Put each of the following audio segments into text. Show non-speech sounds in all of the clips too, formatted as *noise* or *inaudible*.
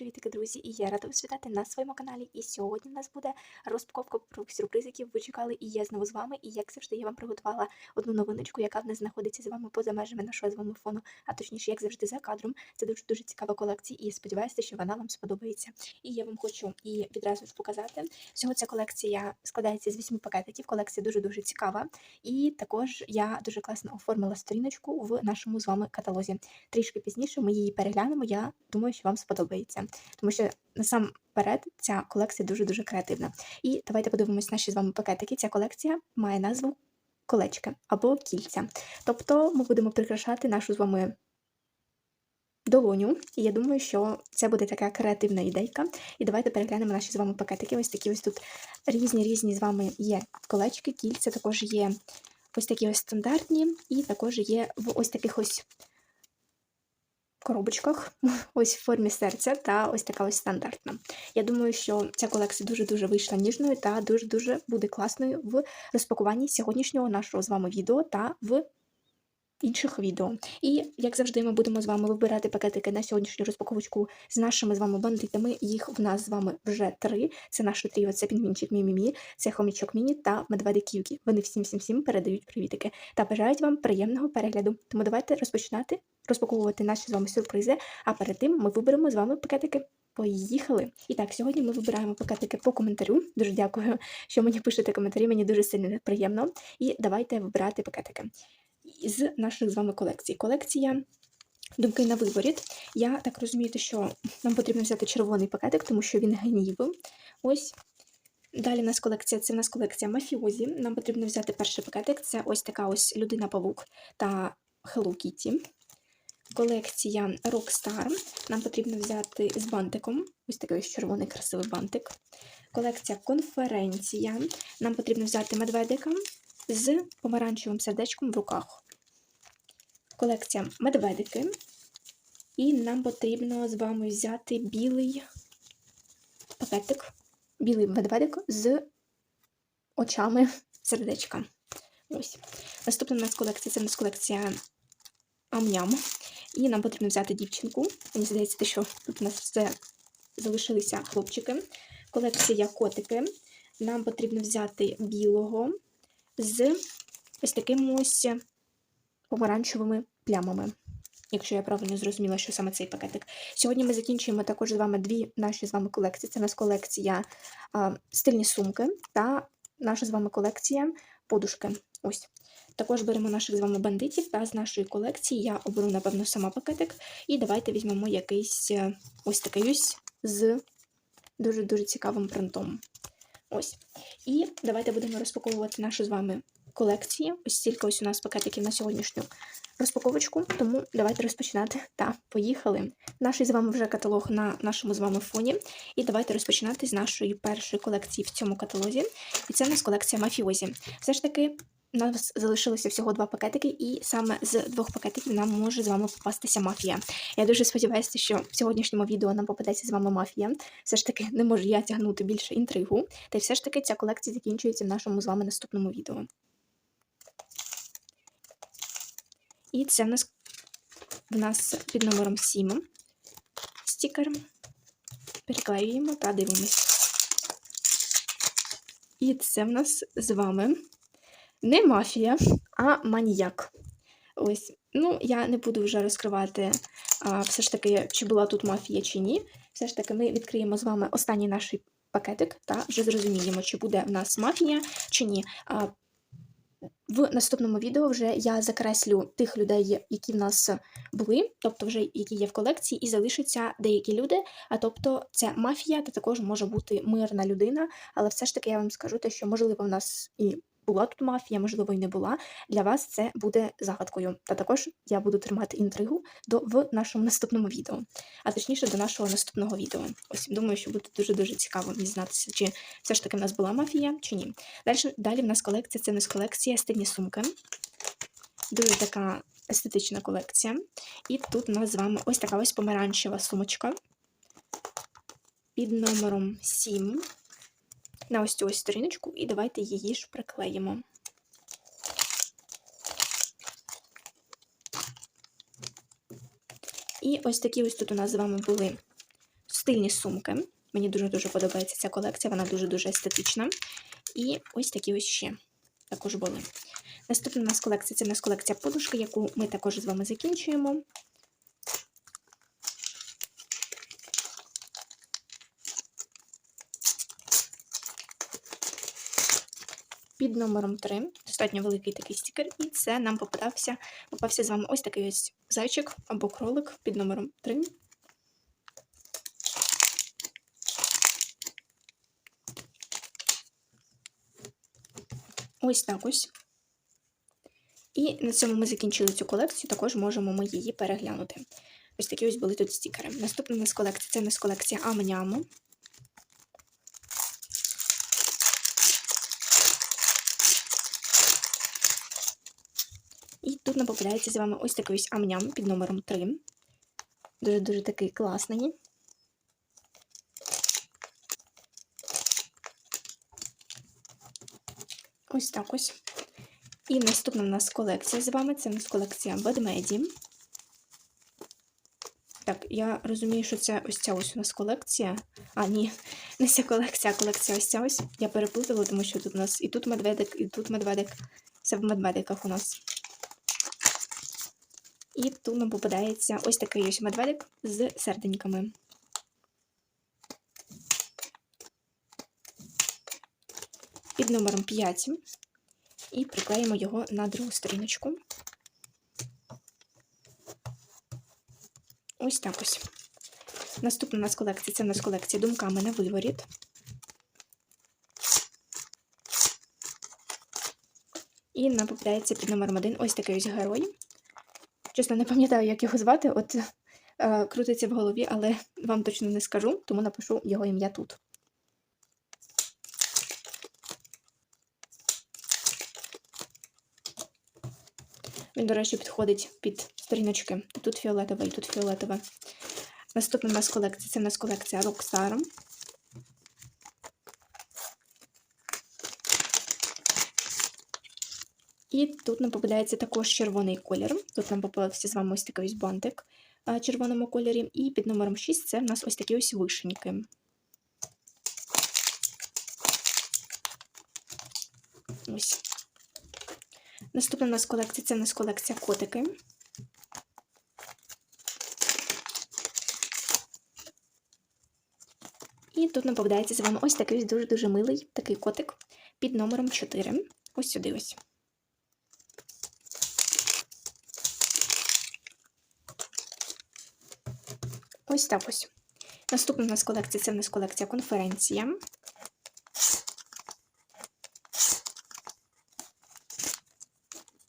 привітки, друзі! І я рада вас вітати на своєму каналі. І сьогодні в нас буде розпаковка про сюрприз, які ви чекали, і я знову з вами. І як завжди, я вам приготувала одну новиночку, яка в нас знаходиться з вами поза межами нашого з вами фону, а точніше, як завжди, за кадром. Це дуже дуже цікава колекція, і сподіваюся, що вона вам сподобається. І я вам хочу і відразу ж показати. Всього ця колекція складається з вісьми пакетиків. Колекція дуже дуже цікава. І також я дуже класно оформила сторіночку в нашому з вами каталозі. Трішки пізніше ми її переглянемо. Я думаю, що вам сподобається, тому що насамперед ця колекція дуже-дуже креативна. І давайте подивимось наші з вами пакетики. Ця колекція має назву колечки або кільця. Тобто ми будемо прикрашати нашу з вами долоню. І я думаю, що це буде така креативна ідейка. І давайте переглянемо наші з вами пакетики. Ось такі ось тут різні різні з вами є колечки, кільця, також є ось такі ось стандартні, і також є в ось таких ось коробочках, *laughs* ось в формі серця, та ось така ось стандартна. Я думаю, що ця колекція дуже-дуже вийшла ніжною та дуже-дуже буде класною в розпакуванні сьогоднішнього нашого з вами відео та в інших відео. І, як завжди, ми будемо з вами вибирати пакетики на сьогоднішню розпаковочку з нашими з вами бандитами. Їх в нас з вами вже три. Це наш тріо, це пінгвінчик Мімімі, це хомічок Міні та медведик Юкі. Вони всім всім всім передають привітики та бажають вам приємного перегляду. Тому давайте розпочинати розпаковувати наші з вами сюрпризи. А перед тим ми виберемо з вами пакетики. Поїхали! І так, сьогодні ми вибираємо пакетики по коментарю. Дуже дякую, що мені пишете коментарі, мені дуже сильно приємно. І давайте вибирати пакетики з наших з вами колекцій. Колекція думки на виборі. Я так розумію, що нам потрібно взяти червоний пакетик, тому що він гнівий. Ось. Далі в нас колекція це в нас колекція мафіозі. Нам потрібно взяти перший пакетик. Це ось така ось людина-павук та Hello Kitty. Колекція Rockstar. Нам потрібно взяти з бантиком. Ось такий ось червоний красивий бантик. Колекція конференція. Нам потрібно взяти медведика з помаранчевим сердечком в руках. Колекція медведики. І нам потрібно з вами взяти білий пакетик, білий медведик з очами сердечка. Ось. Наступна у нас колекція це у нас колекція Амням. І нам потрібно взяти дівчинку. Мені здається, що тут у нас все залишилися хлопчики. Колекція котики. Нам потрібно взяти білого з ось такими ось помаранчевими плямами. Якщо я правильно зрозуміла, що саме цей пакетик. Сьогодні ми закінчуємо також з вами дві наші з вами колекції. Це у нас колекція а, стильні сумки та наша з вами колекція подушки. Ось. Також беремо наших з вами бандитів, та з нашої колекції я оберу, напевно, сама пакетик. І давайте візьмемо якийсь ось такий ось з дуже-дуже цікавим принтом. Ось. І давайте будемо розпаковувати нашу з вами колекцію. Ось стільки ось у нас пакетиків на сьогоднішню розпаковочку. Тому давайте розпочинати та поїхали. Наш з вами вже каталог на нашому з вами фоні. І давайте розпочинати з нашої першої колекції в цьому каталозі. І це у нас колекція мафіозі. Все ж таки. У нас залишилося всього два пакетики, і саме з двох пакетиків нам може з вами попастися мафія. Я дуже сподіваюся, що в сьогоднішньому відео нам попадеться з вами мафія. Все ж таки не можу я тягнути більше інтригу. Та й все ж таки ця колекція закінчується в нашому з вами наступному відео. І це в нас в нас під номером 7 стікер. Переклеюємо та дивимось. І це в нас з вами не мафія, а маніяк. Ось, ну, я не буду вже розкривати, а, все ж таки, чи була тут мафія, чи ні. Все ж таки, ми відкриємо з вами останній наш пакетик, та вже зрозуміємо, чи буде в нас мафія, чи ні. А, в наступному відео вже я закреслю тих людей, які в нас були, тобто вже які є в колекції, і залишаться деякі люди. А тобто, це мафія, та також може бути мирна людина, але все ж таки я вам скажу те, що можливо в нас і була тут мафія, можливо, і не була. Для вас це буде загадкою. Та також я буду тримати інтригу до в нашому наступному відео, а точніше до нашого наступного відео. Ось думаю, що буде дуже-дуже цікаво дізнатися, чи все ж таки в нас була мафія, чи ні. Далі, далі в нас колекція це в нас колекція стильні сумки. Дуже така естетична колекція. І тут у нас з вами ось така ось помаранчева сумочка під номером 7 на ось цю ось сторіночку, і давайте її ж приклеїмо. І ось такі ось тут у нас з вами були стильні сумки. Мені дуже-дуже подобається ця колекція, вона дуже-дуже естетична. І ось такі ось ще також були. Наступна у нас колекція це у нас колекція подушки, яку ми також з вами закінчуємо. Під номером 3 достатньо великий такий стікер, і це нам попадався, попався з вами ось такий ось зайчик або кролик під номером 3. Ось так ось. І на цьому ми закінчили цю колекцію, також можемо ми її переглянути. Ось такі ось були тут стікери. Наступна у нас колекція це у нас колекція Амняму. І тут нам з вами ось такий ось амням під номером 3. Дуже-дуже такий класний. Ось так ось. І наступна в нас колекція з вами. Це у нас колекція ведмеді. Так, я розумію, що це ось ця ось у нас колекція. А, ні, *laughs* не ця колекція, а колекція ось ця ось. Я переплутала, тому що тут у нас і тут медведик, і тут медведик. Це в медведиках у нас. І тут нам попадається ось такий ось медведик з серденьками. Під номером 5 і приклеїмо його на другу сторіночку. Ось так ось. Наступна у нас колекція це у нас колекція думками на виворіт. І нам попадається під номером 1 ось такий ось герой. Чесно, не пам'ятаю, як його звати, от е, крутиться в голові, але вам точно не скажу, тому напишу його ім'я тут. Він, до речі, підходить під сторіночки. Тут фіолетове і тут фіолетове. Наступна у нас колекція це у нас колекція Rockstar. І тут нам попадається також червоний колір. Тут нам попався з вами ось такий ось бантик в червоному кольорі. І під номером 6 це в нас ось такі ось вишеньки. Ось. Наступна у нас колекція це у нас колекція котики. І тут нам попадається з вами ось такий дуже-дуже милий такий котик під номером 4. Ось сюди ось. Ось так ось. Наступна у нас колекція це у нас колекція конференція.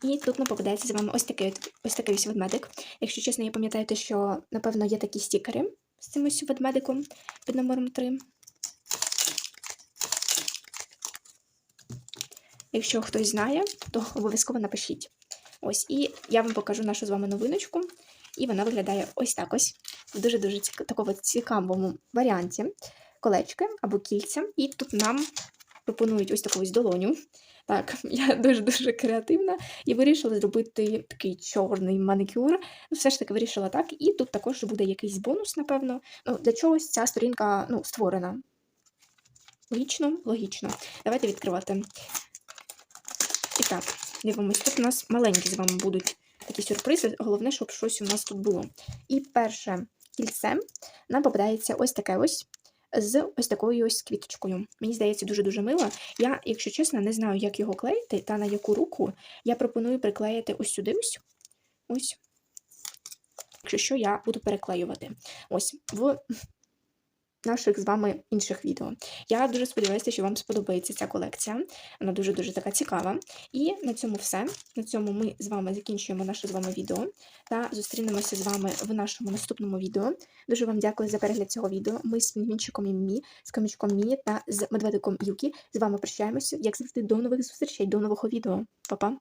І тут нам попадається з вами ось такий ось такий ось ведмедик. Якщо чесно, я пам'ятаю, що, напевно, є такі стікери з цим ось ведмедиком під номером 3. Якщо хтось знає, то обов'язково напишіть. Ось, і я вам покажу нашу з вами новиночку. І вона виглядає ось так ось в дуже-дуже такому цікавому варіанті колечки або кільця. І тут нам пропонують ось таку ось долоню. Так, *laughs* я дуже-дуже креативна і вирішила зробити такий чорний манікюр. Ну, Все ж таки вирішила так. І тут також буде якийсь бонус, напевно. Ну, Для чогось ця сторінка ну, створена. Логічно, логічно. Давайте відкривати. І так, дивимось. Тут у нас маленькі з вами будуть такі сюрпризи. Головне, щоб щось у нас тут було. І перше кільце нам попадається ось таке ось з ось такою ось квіточкою. Мені здається, дуже-дуже мило. Я, якщо чесно, не знаю, як його клеїти та на яку руку. Я пропоную приклеїти ось сюди ось. Ось. Якщо що, я буду переклеювати. Ось в наших з вами інших відео. Я дуже сподіваюся, що вам сподобається ця колекція. Вона дуже-дуже така цікава. І на цьому все. На цьому ми з вами закінчуємо наше з вами відео та зустрінемося з вами в нашому наступному відео. Дуже вам дякую за перегляд цього відео. Ми з Мінчиком Мі, з комічком Міні та з медведиком Юкі з вами прощаємося. Як завжди, до нових зустрічей, до нового відео. Па-па!